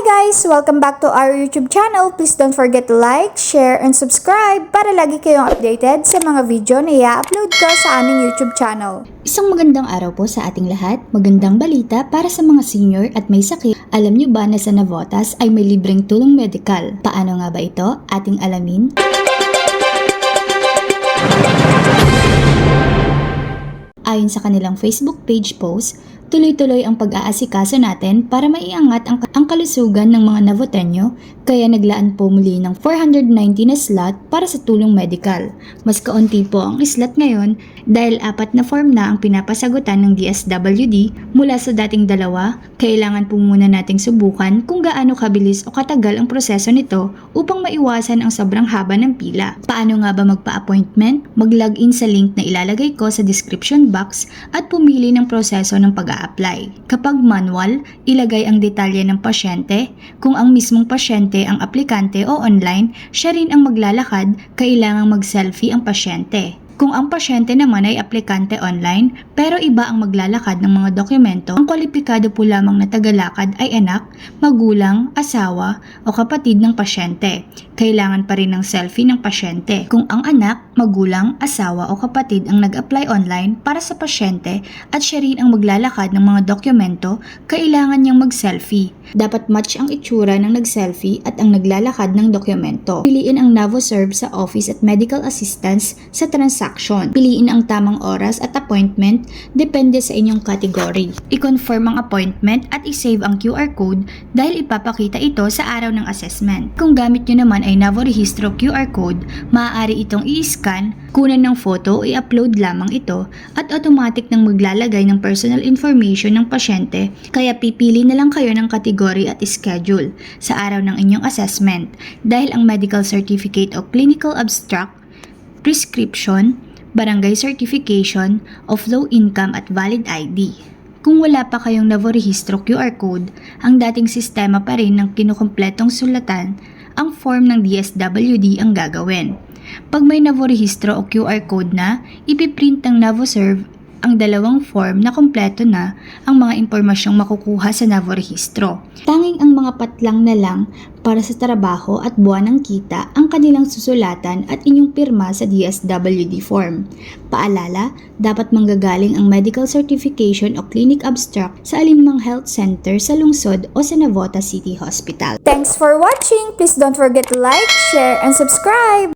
guys! Welcome back to our YouTube channel. Please don't forget to like, share, and subscribe para lagi kayong updated sa mga video na i-upload ko sa aming YouTube channel. Isang magandang araw po sa ating lahat. Magandang balita para sa mga senior at may sakit. Alam niyo ba na sa Navotas ay may libreng tulong medikal? Paano nga ba ito? Ating alamin. Ayon sa kanilang Facebook page post, tuloy-tuloy ang pag-aasikaso natin para maiangat ang, ang kalusugan ng mga Navotenyo kaya naglaan po muli ng 490 na slot para sa tulong medical. Mas kaunti po ang slot ngayon dahil apat na form na ang pinapasagutan ng DSWD mula sa dating dalawa, kailangan po muna nating subukan kung gaano kabilis o katagal ang proseso nito upang maiwasan ang sobrang haba ng pila. Paano nga ba magpa-appointment? Mag-login sa link na ilalagay ko sa description box at pumili ng proseso ng pag-a-apply. Kapag manual, ilagay ang detalye ng pasyente. Kung ang mismong pasyente ang aplikante o online, siya rin ang maglalakad, kailangang mag-selfie ang pasyente. Kung ang pasyente naman ay aplikante online pero iba ang maglalakad ng mga dokumento, ang kwalipikado po lamang na tagalakad ay anak, magulang, asawa o kapatid ng pasyente. Kailangan pa rin ng selfie ng pasyente. Kung ang anak, magulang, asawa o kapatid ang nag-apply online para sa pasyente at siya rin ang maglalakad ng mga dokumento, kailangan niyang mag-selfie. Dapat match ang itsura ng nag-selfie at ang naglalakad ng dokumento. Piliin ang NavoServe sa office at medical assistance sa transaction. Piliin ang tamang oras at appointment depende sa inyong category. I-confirm ang appointment at i-save ang QR code dahil ipapakita ito sa araw ng assessment. Kung gamit nyo naman ay Navo Registro QR code, maaari itong i-scan, kunan ng photo i-upload lamang ito at automatic nang maglalagay ng personal information ng pasyente kaya pipili na lang kayo ng category at schedule sa araw ng inyong assessment dahil ang medical certificate o clinical abstract prescription, barangay certification of low income at valid ID. Kung wala pa kayong navorehistro QR code, ang dating sistema pa rin ng kinukumpletong sulatan, ang form ng DSWD ang gagawin. Pag may navorehistro o QR code na, ipiprint ng NavoServe ang dalawang form na kompleto na ang mga impormasyong makukuha sa navorehistro. Tanging ang mga patlang na lang para sa trabaho at buwan ng kita ang kanilang susulatan at inyong pirma sa DSWD form. Paalala, dapat manggagaling ang medical certification o clinic abstract sa alinmang health center sa lungsod o sa Navota City Hospital. Thanks for watching! Please don't forget to like, share, and subscribe!